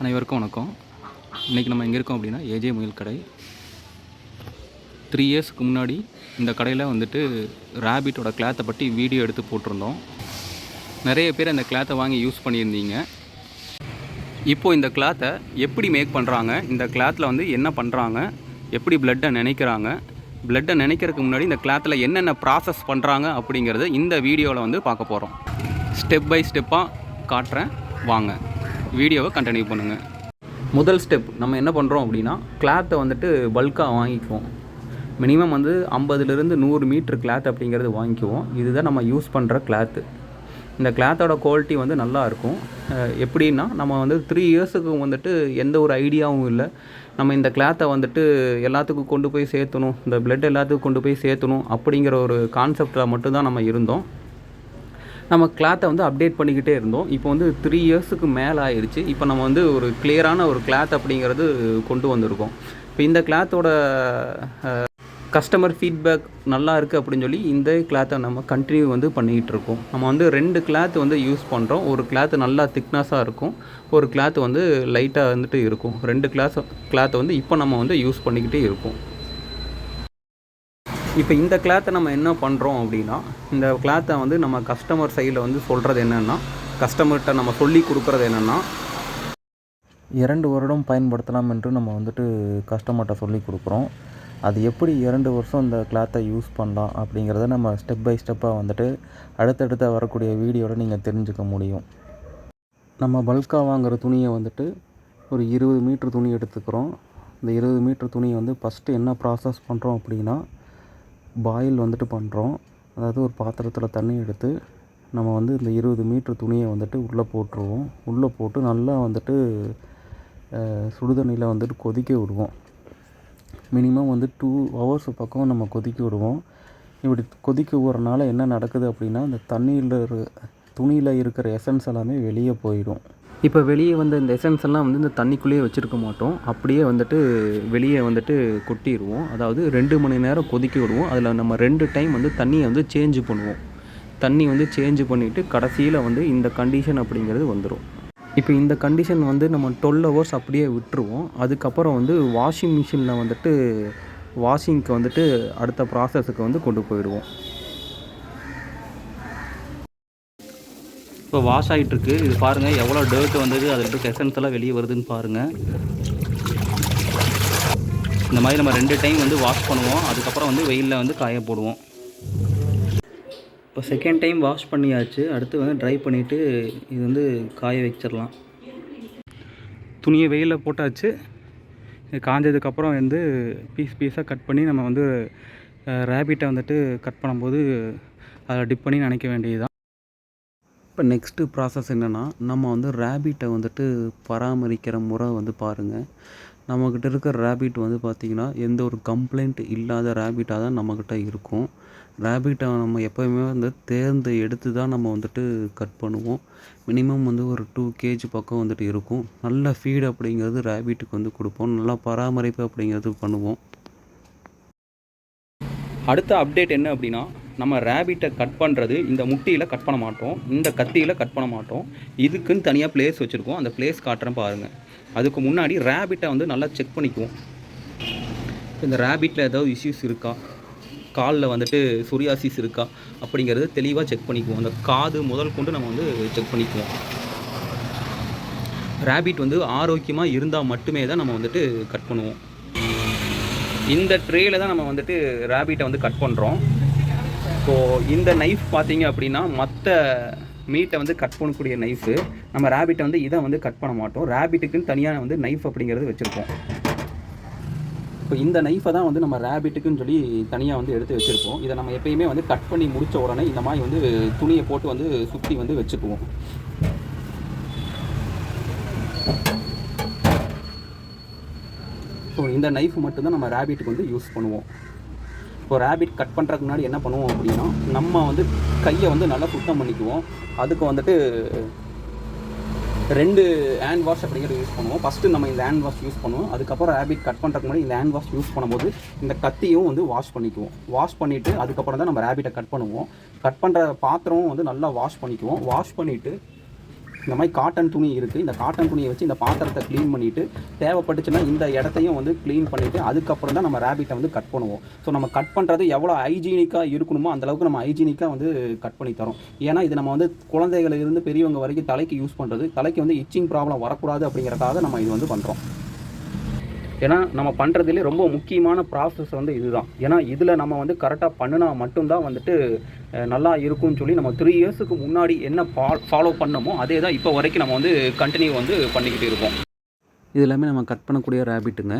அனைவருக்கும் வணக்கம். இன்றைக்கி நம்ம எங்கே இருக்கோம் அப்படின்னா ஏஜே முயல் கடை. த்ரீ இயர்ஸ்க்கு முன்னாடி இந்த கடையில் வந்துட்டு ரேபிட்டோட கிளாத்தை பற்றி வீடியோ எடுத்து போட்டிருந்தோம். நிறைய பேர் அந்த கிளாத்தை வாங்கி யூஸ் பண்ணியிருந்தீங்க. இப்போது இந்த கிளாத்தை எப்படி மேக் பண்ணுறாங்க இந்த கிளாத்தில் வந்து என்ன பண்ணுறாங்க எப்படி பிளட்டை நினைக்கிறாங்க? பிளட்டை நினைக்கிறதுக்கு முன்னாடி இந்த கிளாத்தில் என்னென்ன ப்ராசஸ் பண்ணுறாங்க அப்படிங்கிறத இந்த வீடியோவில் வந்து பார்க்க போகிறோம் ஸ்டெப் பை ஸ்டெப்பாக காட்டுறேன். வாங்க. வீடியோவை கண்டினியூ பண்ணுங்கள் முதல் ஸ்டெப் நம்ம என்ன பண்ணுறோம் அப்படின்னா கிளாத்தை வந்துட்டு பல்காக வாங்கிக்குவோம். மினிமம் வந்து ஐம்பதுலேருந்து நூறு மீட்ரு கிளாத் அப்படிங்கிறது வாங்கிக்குவோம். இதுதான் நம்ம யூஸ் பண்ணுற கிளாத்து இந்த கிளாத்தோட குவாலிட்டி வந்து நல்லா இருக்கும். எப்படின்னா நம்ம வந்து த்ரீ இயர்ஸுக்கு வந்துட்டு எந்த ஒரு ஐடியாவும் இல்லை. நம்ம இந்த கிளாத்தை வந்துட்டு எல்லாத்துக்கும் கொண்டு போய் சேர்த்தணும். இந்த பிளட் எல்லாத்துக்கும் கொண்டு போய் சேர்த்தணும் அப்படிங்கிற ஒரு கான்செப்டில் மட்டும்தான் நம்ம இருந்தோம். நம்ம கிளாத்தை வந்து அப்டேட் பண்ணிக்கிட்டே இருந்தோம். இப்போ வந்து த்ரீ இயர்ஸுக்கு மேலே ஆயிடுச்சு இப்போ நம்ம வந்து ஒரு கிளியரான ஒரு கிளாத் அப்படிங்கிறது கொண்டு வந்திருக்கோம். இப்போ இந்த கிளாத்தோட கஸ்டமர் ஃபீட்பேக் நல்லா இருக்குது அப்படின்னு சொல்லி இந்த கிளாத்தை நம்ம கண்டினியூ வந்து பண்ணிக்கிட்டு இருக்கோம். நம்ம வந்து ரெண்டு கிளாத் வந்து யூஸ் பண்ணுறோம் ஒரு கிளாத் நல்லா திக்னஸாக இருக்கும். ஒரு கிளாத் வந்து லைட்டாக வந்துட்டு இருக்கும். ரெண்டு கிளாஸ் கிளாத்தை வந்து இப்போ நம்ம வந்து யூஸ் பண்ணிக்கிட்டே இருக்கோம். இப்போ இந்த கிளாத்தை நம்ம என்ன பண்ணுறோம் அப்படின்னா இந்த கிளாத்தை வந்து நம்ம கஸ்டமர் சைடில் வந்து சொல்கிறது என்னென்னா கஸ்டமர்கிட்ட நம்ம சொல்லி கொடுக்குறது என்னென்னா இரண்டு வருடம் பயன்படுத்தலாம் என்று நம்ம வந்துட்டு கஸ்டமர்கிட்ட சொல்லி கொடுக்குறோம். அது எப்படி இரண்டு வருஷம் இந்த கிளாத்தை யூஸ் பண்ணலாம் அப்படிங்கிறத நம்ம ஸ்டெப் பை ஸ்டெப்பாக வந்துட்டு அடுத்தடுத்த வரக்கூடிய வீடியோவில் நீங்கள் தெரிஞ்சுக்க முடியும். நம்ம பல்காக வாங்குகிற துணியை வந்துட்டு ஒரு இருபது மீட்ரு துணி எடுத்துக்கிறோம். இந்த இருபது மீட்ரு துணியை வந்து ஃபஸ்ட்டு என்ன ப்ராசஸ் பண்ணுறோம் அப்படின்னா பாயில் வந்துட்டு பண்ணுறோம் அதாவது ஒரு பாத்திரத்தில் தண்ணி எடுத்து நம்ம வந்து இந்த இருபது மீட்ரு துணியை வந்துட்டு உள்ளே போட்டுருவோம். உள்ளே போட்டு நல்லா வந்துட்டு சுடுதண்ணியில் வந்துட்டு கொதிக்க விடுவோம். மினிமம் வந்து டூ ஹவர்ஸ் பக்கம் நம்ம கொதிக்க விடுவோம். இப்படி கொதிக்க விடுறனால என்ன நடக்குது அப்படின்னா அந்த தண்ணியில் இரு துணியில் இருக்கிற எசன்ஸ் எல்லாமே வெளியே போயிடும். இப்போ வெளியே வந்த இந்த எசன்ஸ் எல்லாம் வந்து இந்த தண்ணிக்குள்ளேயே வச்சுருக்க மாட்டோம். அப்படியே வந்துட்டு வெளியே வந்துட்டு கொட்டிடுவோம் அதாவது ரெண்டு மணி நேரம் கொதிக்க விடுவோம். அதில் நம்ம ரெண்டு டைம் வந்து தண்ணியை வந்து சேஞ்சு பண்ணுவோம். தண்ணி வந்து சேஞ்சு பண்ணிவிட்டு கடைசியில் வந்து இந்த கண்டிஷன் அப்படிங்கிறது வந்துடும் இப்போ இந்த கண்டிஷன் வந்து நம்ம டுவெல் ஹவர்ஸ் அப்படியே விட்டுருவோம். அதுக்கப்புறம் வந்து வாஷிங் மிஷினில் வந்துட்டு வாஷிங்க்கு வந்துட்டு அடுத்த ப்ராசஸுக்கு வந்து கொண்டு போயிடுவோம். இப்போ வாஷ் ஆகிட்டுருக்கு இது பாருங்கள் எவ்வளோ டர்ட் வந்தது அதில் இருக்க எசன்ஸ் எல்லாம் வெளியே வருதுன்னு பாருங்கள் இந்த மாதிரி நம்ம ரெண்டு டைம் வந்து வாஷ் பண்ணுவோம். அதுக்கப்புறம் வந்து வெயிலில் வந்து காய போடுவோம். இப்போ செகண்ட் டைம் வாஷ் பண்ணியாச்சு. அடுத்து வந்து ட்ரை பண்ணிவிட்டு இது வந்து காய வச்சிடலாம். துணியை வெயிலில் போட்டாச்சு. காஞ்சதுக்கப்புறம் வந்து பீஸ் பீஸாக கட் பண்ணி நம்ம வந்து ரேபிட்டை வந்துட்டு கட் பண்ணும்போது அதை டிப் பண்ணி நினைக்க வேண்டியது இப்போ நெக்ஸ்ட்டு ப்ராசஸ் என்னென்னா நம்ம வந்து ரேபிட்டை வந்துட்டு பராமரிக்கிற முறை வந்து பாருங்கள் நம்மக்கிட்ட இருக்கிற ரேபிட் வந்து பார்த்திங்கன்னா எந்த ஒரு கம்ப்ளைண்ட் இல்லாத ரேபிட்டாக தான் நம்மக்கிட்ட இருக்கும். ரேபிட்டை நம்ம எப்போயுமே வந்து தேர்ந்து எடுத்து தான் நம்ம வந்துட்டு கட் பண்ணுவோம். மினிமம் வந்து ஒரு டூ கேஜி பக்கம் வந்துட்டு இருக்கும். நல்ல ஃபீட் அப்படிங்கிறது ரேபிட்டுக்கு வந்து கொடுப்போம். நல்லா பராமரிப்பு அப்படிங்கிறது பண்ணுவோம். அடுத்த அப்டேட் என்ன அப்படின்னா நம்ம ரேபிட்டை கட் பண்ணுறது இந்த முட்டியில் கட் பண்ண மாட்டோம். இந்த கத்தியில் கட் பண்ண மாட்டோம். இதுக்குன்னு தனியாக பிளேஸ் வச்சுருக்கோம். அந்த பிளேஸ் காட்டுறேன் பாருங்கள் அதுக்கு முன்னாடி ரேபிட்டை வந்து நல்லா செக் பண்ணிக்குவோம். இந்த ரேபிட்டில் ஏதாவது இஷ்யூஸ் இருக்கா? காலில் வந்துட்டு சொரியாசிஸ் இருக்கா? அப்படிங்கிறத தெளிவாக செக் பண்ணிக்குவோம். அந்த காது முதல் கொண்டு நம்ம வந்து செக் பண்ணிக்குவோம். ரேபிட் வந்து ஆரோக்கியமாக இருந்தால் மட்டுமே தான் நம்ம வந்துட்டு கட் பண்ணுவோம். இந்த ட்ரேயில் தான் நம்ம வந்துட்டு ரேபிட்டை வந்து கட் பண்ணுறோம் ஸோ இந்த நைஃப் பார்த்தீங்க அப்படின்னா மற்ற மீட்டை வந்து கட் பண்ணக்கூடிய நைஃபு நம்ம ரேபிட்டை வந்து இதை வந்து கட் பண்ண மாட்டோம். ரேபிட்டுக்குன்னு தனியாக வந்து நைஃப் அப்படிங்கிறது வச்சுருப்போம். இப்போ இந்த நைஃபை தான் வந்து நம்ம ரேபிட்டுக்குன்னு சொல்லி தனியாக வந்து எடுத்து வச்சுருப்போம். இதை நம்ம எப்பயுமே வந்து கட் பண்ணி முடித்த உடனே இந்த மாதிரி வந்து துணியை போட்டு வந்து சுற்றி வந்து வச்சுக்குவோம். ஸோ இந்த நைஃப் மட்டும்தான் நம்ம ரேபிட்டுக்கு வந்து யூஸ் பண்ணுவோம். இப்போ ரேபிட் கட் பண்ணுறதுக்கு முன்னாடி என்ன பண்ணுவோம் அப்படின்னா நம்ம வந்து கையை வந்து நல்லா சுத்தம் பண்ணிக்குவோம். அதுக்கு வந்துட்டு ரெண்டு ஹேண்ட் வாஷ் அப்படிங்கிறது யூஸ் பண்ணுவோம். ஃபஸ்ட்டு நம்ம இந்த ஹேண்ட் வாஷ் யூஸ் பண்ணுவோம். அதுக்கப்புறம் ரேபிட் கட் பண்ணுறதுக்கு முன்னாடி இந்த ஹேண்ட் வாஷ் யூஸ் பண்ணும்போது இந்த கத்தியும் வந்து வாஷ் பண்ணிக்குவோம். வாஷ் பண்ணிவிட்டு அதுக்கப்புறம் தான் நம்ம ரேபிட்டை கட் பண்ணுவோம். கட் பண்ணுற பாத்திரமும் வந்து நல்லா வாஷ் பண்ணிக்குவோம். வாஷ் பண்ணிவிட்டு இந்த மாதிரி காட்டன் துணி இருக்குது இந்த காட்டன் துணியை வச்சு இந்த பாத்திரத்தை க்ளீன் பண்ணிவிட்டு தேவைப்பட்டுச்சுன்னா இந்த இடத்தையும் வந்து க்ளீன் பண்ணிவிட்டு அதுக்கப்புறம் தான் நம்ம ரேபிட்டை வந்து கட் பண்ணுவோம். ஸோ நம்ம கட் பண்ணுறது எவ்வளோ ஹைஜீனிக்காக இருக்கணுமோ அந்த அளவுக்கு நம்ம ஹைஜீனிக்காக வந்து கட் பண்ணி தரோம். ஏன்னா இது நம்ம வந்து குழந்தைகளிலிருந்து பெரியவங்க வரைக்கும் தலைக்கு யூஸ் பண்ணுறது தலைக்கு வந்து இச்சிங் ப்ராப்ளம் வரக்கூடாது அப்படிங்கிறக்காக நம்ம இது வந்து பண்ணுறோம் ஏன்னா நம்ம பண்ணுறதுலே ரொம்ப முக்கியமான ப்ராசஸ் வந்து இதுதான். ஏன்னா இதில் நம்ம வந்து கரெக்டாக பண்ணினா மட்டும்தான் வந்துட்டு நல்லா இருக்கும்னு சொல்லி நம்ம த்ரீ இயர்ஸுக்கு முன்னாடி என்ன ஃபாலோ பண்ணமோ அதே தான் இப்போ வரைக்கும் நம்ம வந்து கண்டினியூ வந்து பண்ணிக்கிட்டு இருக்கோம். இது எல்லாமே நம்ம கட் பண்ணக்கூடிய ரேபிட்டுங்க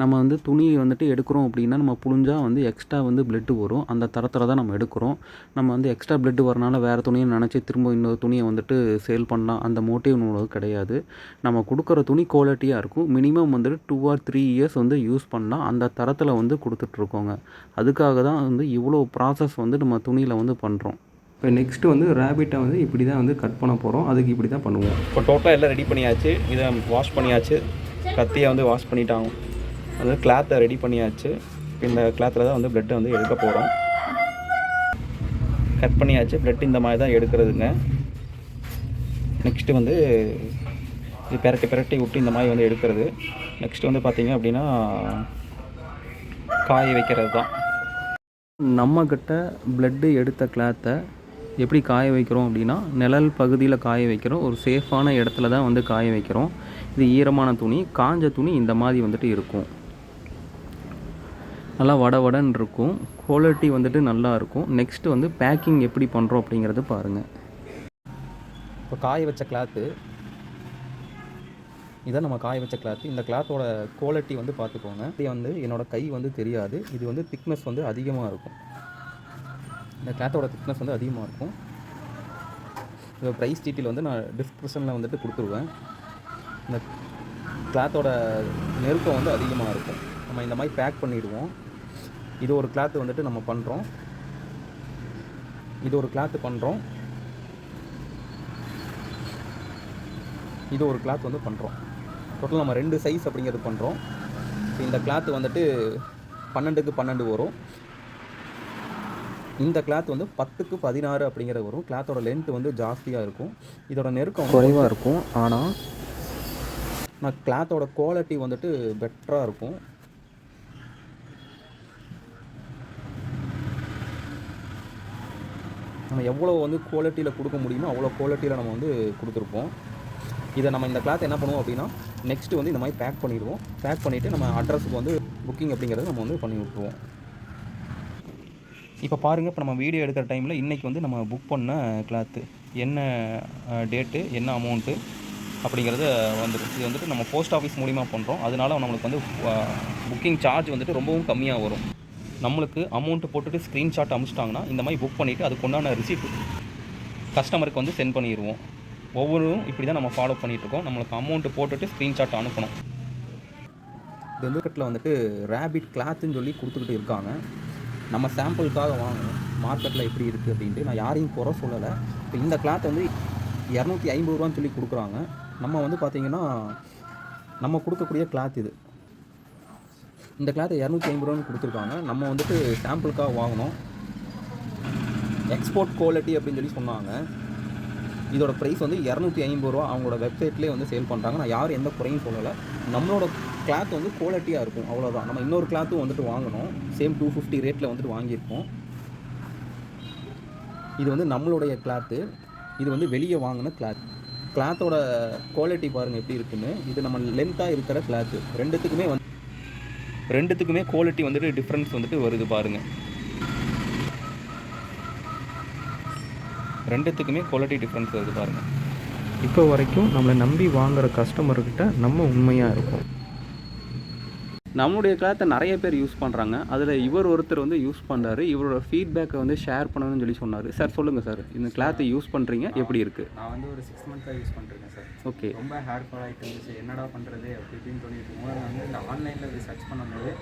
நம்ம வந்து துணியை வந்துட்டு எடுக்கிறோம் அப்படின்னா நம்ம புழிஞ்சா வந்து எக்ஸ்ட்ரா வந்து பிளட்டு வரும். அந்த தரத்தில் தான் நம்ம எடுக்கிறோம். நம்ம வந்து எக்ஸ்ட்ரா பிளட்டு வரனால வேறு துணியை நினச்சி திரும்ப இன்னொரு துணியை வந்துட்டு சேல் பண்ணலாம். அந்த மோட்டிவ் நம்மளுக்கு கிடையாது. நம்ம கொடுக்குற துணி குவாலிட்டியாக இருக்கும். மினிமம் வந்துட்டு டூ ஆர் த்ரீ இயர்ஸ் வந்து யூஸ் பண்ணால் அந்த தரத்தில் வந்து கொடுத்துட்ருக்கோங்க அதுக்காக தான் வந்து இவ்வளோ ப்ராசஸ் வந்து நம்ம துணியில் வந்து பண்ணுறோம் இப்போ நெக்ஸ்ட்டு வந்து ரேபிட்டை வந்து இப்படி தான் வந்து கட் பண்ண போகிறோம் அதுக்கு இப்படி தான் பண்ணுவோம். இப்போ டோட்டலாக எல்லாம் ரெடி பண்ணியாச்சு. இதை வாஷ் பண்ணியாச்சு. கத்தியை வந்து வாஷ் பண்ணிட்டாங்க. அதாவது கிளாத்தை ரெடி பண்ணியாச்சு. இப்போ இந்த கிளாத்தில் தான் வந்து பிளட்டை வந்து எடுக்க போகிறோம் கட் பண்ணியாச்சு. பிளட் இந்த மாதிரி தான் எடுக்கிறதுங்க. நெக்ஸ்ட்டு வந்து இது பெரட்டி பெரட்டி விட்டு இந்த மாதிரி வந்து எடுக்கிறது. நெக்ஸ்ட் வந்து பார்த்திங்க அப்படின்னா காய வைக்கிறது தான். நம்மக்கிட்ட பிளட்டு எடுத்த கிளாத்தை எப்படி காய வைக்கிறோம் அப்படின்னா நிழல் பகுதியில் காய வைக்கிறோம். ஒரு சேஃபான இடத்துல தான் வந்து காய வைக்கிறோம். இது ஈரமான துணி காஞ்ச துணி இந்த மாதிரி வந்துட்டு இருக்கும். நல்லா வட வடன்னு இருக்கும். குவாலிட்டி வந்துட்டு நல்லா இருக்கும். வந்து பேக்கிங் எப்படி பண்ணுறோம் அப்படிங்கிறது பாருங்கள் இப்போ காய வச்ச கிளாத்து இதான் நம்ம காய வச்ச கிளாத்து இந்த கிளாத்தோட குவாலிட்டி வந்து பார்த்துக்கோங்க. இது வந்து என்னோடய கை வந்து தெரியாது. இது வந்து திக்னஸ் வந்து அதிகமாக இருக்கும். இந்த கிளாத்தோட திக்னஸ் வந்து அதிகமாக இருக்கும். இதோட ப்ரைஸ் டீட்டெயில் வந்து நான் டிஸ்கிரிப்ஷனில் வந்துட்டு கொடுத்துருவேன். இந்த கிளாத்தோட நெருக்கம் வந்து அதிகமாக இருக்கும். நம்ம இந்த மாதிரி பேக் பண்ணிவிடுவோம் இது ஒரு கிளாத்து வந்துட்டு நம்ம பண்ணுறோம் இது ஒரு கிளாத்து பண்ணுறோம் இது ஒரு கிளாத் வந்து பண்ணுறோம் டோட்டல் நம்ம ரெண்டு சைஸ் அப்படிங்கிறது பண்ணுறோம் இந்த கிளாத் வந்துட்டு பன்னெண்டுக்கு பன்னெண்டு வரும். இந்த கிளாத் வந்து பத்துக்கு பதினாறு அப்படிங்கிறது வரும். கிளாத்தோட லென்த் வந்து ஜாஸ்தியாக இருக்கும். இதோட நெருக்கம் குறைவாக இருக்கும். ஆனால் நான் கிளாத்தோட குவாலிட்டி வந்துட்டு பெட்டராக இருக்கும். நம்ம எவ்வளோ வந்து குவாலிட்டியில் கொடுக்க முடியுமோ அவ்வளோ குவாலிட்டியில் நம்ம வந்து கொடுத்துருப்போம். இதை நம்ம இந்த கிளாத் என்ன பண்ணுவோம் அப்படின்னா நெக்ஸ்ட்டு வந்து இந்த மாதிரி பேக் பண்ணிடுவோம். பேக் பண்ணிவிட்டு நம்ம அட்ரஸுக்கு வந்து புக்கிங் அப்படிங்கிறத நம்ம வந்து பண்ணி விட்ருவோம் இப்போ பாருங்கள் இப்போ நம்ம வீடியோ எடுக்கிற டைமில் இன்றைக்கி வந்து நம்ம புக் பண்ண கிளாத்து என்ன டேட்டு என்ன அமௌண்ட்டு அப்படிங்கிறது வந்துடும் இது வந்துட்டு நம்ம போஸ்ட் ஆஃபீஸ் மூலிமா பண்ணுறோம் அதனால நம்மளுக்கு வந்து புக்கிங் சார்ஜ் வந்துட்டு ரொம்பவும் கம்மியாக வரும். நம்மளுக்கு அமௌண்ட்டு போட்டுட்டு ஸ்க்ரீன்ஷாட் அமிச்சிட்டாங்கன்னா இந்த மாதிரி புக் பண்ணிவிட்டு அதுக்கு உண்டான ரிசீப்ட் கஸ்டமருக்கு வந்து சென்ட் பண்ணிடுவோம் ஒவ்வொருவரும் இப்படி தான் நம்ம ஃபாலோ பண்ணிகிட்ருக்கோம் நம்மளுக்கு அமௌண்ட்டு போட்டுட்டு ஸ்க்ரீன்ஷாட் அனுப்பணும். இது கட்டில் வந்துட்டு ரேபிட் கிளாத்துன்னு சொல்லி கொடுத்துக்கிட்டு இருக்காங்க. நம்ம சாம்பிளுக்காக வாங்கணும். மார்க்கெட்டில் எப்படி இருக்குது அப்படின்ட்டு நான் யாரையும் குறை சொல்லலை. இப்போ இந்த கிளாத் வந்து இரநூத்தி ஐம்பது ரூபான்னு சொல்லி கொடுக்குறாங்க. நம்ம வந்து பார்த்திங்கன்னா நம்ம கொடுக்கக்கூடிய கிளாத் இது. இந்த கிளாத்தை இரநூத்தி ஐம்பது ரூபான்னு கொடுத்துருக்காங்க. நம்ம வந்துட்டு சாம்பிளுக்காக வாங்கினோம் எக்ஸ்போர்ட் குவாலிட்டி அப்படின்னு சொல்லி சொன்னாங்க. இதோட ப்ரைஸ் வந்து இரநூத்தி ஐம்பது ரூபா. அவங்களோட வெப்சைட்லேயே வந்து சேல் பண்ணுறாங்க நான் யாரும் எந்த குறையும் சொல்லலை. நம்மளோட கிளாத் வந்து குவாலிட்டியாக இருக்கும். அவ்வளோதான் நம்ம இன்னொரு கிளாத்தும் வந்துட்டு வாங்கினோம் சேம் டூ ஃபிஃப்டி ரேட்டில் வந்துட்டு வாங்கியிருக்கோம். இது வந்து நம்மளுடைய கிளாத்து இது வந்து வெளியே வாங்கின கிளாத் கிளாத்தோட குவாலிட்டி பாருங்கள் எப்படி இருக்குன்னு. இது நம்ம லென்த்தாக இருக்கிற கிளாத்து ரெண்டுத்துக்குமே வந்து ரெண்டுத்துக்குமே குவாலிட்டி வந்துட்டு டிஃப்ரென்ஸ் வந்துட்டு வருது பாருங்கள் ரெண்டுத்துக்குமே குவாலிட்டி டிஃப்ரென்ஸ் வருது பாருங்கள் இப்போ வரைக்கும் நம்மளை நம்பி வாங்குற கஸ்டமர்கிட்ட நம்ம உண்மையாக இருக்கோம். நம்மளுடைய கிளாத்தை நிறைய பேர் யூஸ் பண்ணுறாங்க அதில் இவர் ஒருத்தர் வந்து யூஸ் பண்ணுறாரு இவரோட ஃபீட்பேக்கை வந்து ஷேர் பண்ணணும்னு சொல்லி சொன்னார். சார் சொல்லுங்கள் சார் இந்த கிளாத்தை யூஸ் பண்ணுறீங்க எப்படி இருக்குது நான் வந்து ஒரு சிக்ஸ் மந்த்தாக யூஸ் பண்ணிருக்கேன் சார் ஓகே ரொம்ப ஹேர் ஃபால் ஆகிட்டு இருந்துச்சு. என்னடா பண்ணுறது அப்படி இப்படின்னு தோணிட்டு இருக்கும்போது நான் வந்து இந்த ஆன்லைனில் சர்ச் பண்ணும்போது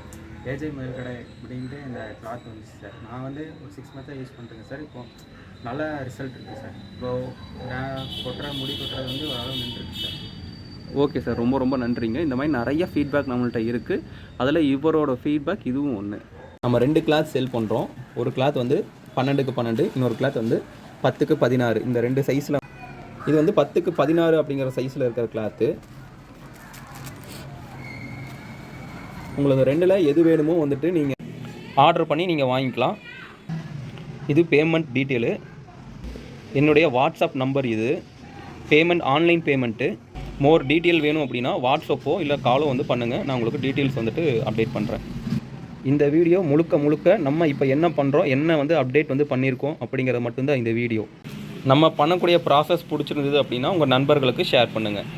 ஏஜே மயில் கடை அப்படின்ட்டு இந்த கிளாத் வந்துச்சு சார் நான் வந்து ஒரு சிக்ஸ் மந்த்தாக யூஸ் பண்ணிருக்கேன் சார் இப்போ நல்ல ரிசல்ட் இருக்குது சார் இப்போ நான் கொட்டுற முடி கொட்டுறது வந்து ஓரளவு நின்றுருக்கு சார் ஓகே சார் ரொம்ப ரொம்ப நன்றிங்க. இந்த மாதிரி நிறைய ஃபீட்பேக் நம்மள்ட்ட இருக்குது அதில் இவரோட ஃபீட்பேக் இதுவும் ஒன்று நம்ம ரெண்டு கிளாத் செல் பண்ணுறோம் ஒரு கிளாத் வந்து பன்னெண்டுக்கு பன்னெண்டு இன்னொரு கிளாத் வந்து பத்துக்கு பதினாறு. இந்த ரெண்டு சைஸில் இது வந்து பத்துக்கு பதினாறு அப்படிங்கிற சைஸில் இருக்கிற கிளாத்து உங்களுக்கு ரெண்டில் எது வேணுமோ வந்துட்டு நீங்கள் ஆர்டர் பண்ணி நீங்கள் வாங்கிக்கலாம். இது பேமெண்ட் டீட்டெயிலு என்னுடைய வாட்ஸ்அப் நம்பர் இது. Payment online payment more detail வேணும் அப்படின்னா வாட்ஸ்அப்போ இல்லை காலோ வந்து பண்ணுங்கள் நான் உங்களுக்கு டீட்டெயில்ஸ் வந்துட்டு அப்டேட் பண்ணுறேன் இந்த வீடியோ முழுக்க முழுக்க நம்ம இப்போ என்ன பண்ணுறோம் என்ன வந்து அப்டேட் வந்து பண்ணியிருக்கோம் அப்படிங்கிறது மட்டும்தான் இந்த வீடியோ நம்ம பண்ணக்கூடிய ப்ராசஸ் பிடிச்சிருந்தது அப்படின்னா உங்கள் நண்பர்களுக்கு ஷேர் பண்ணுங்கள்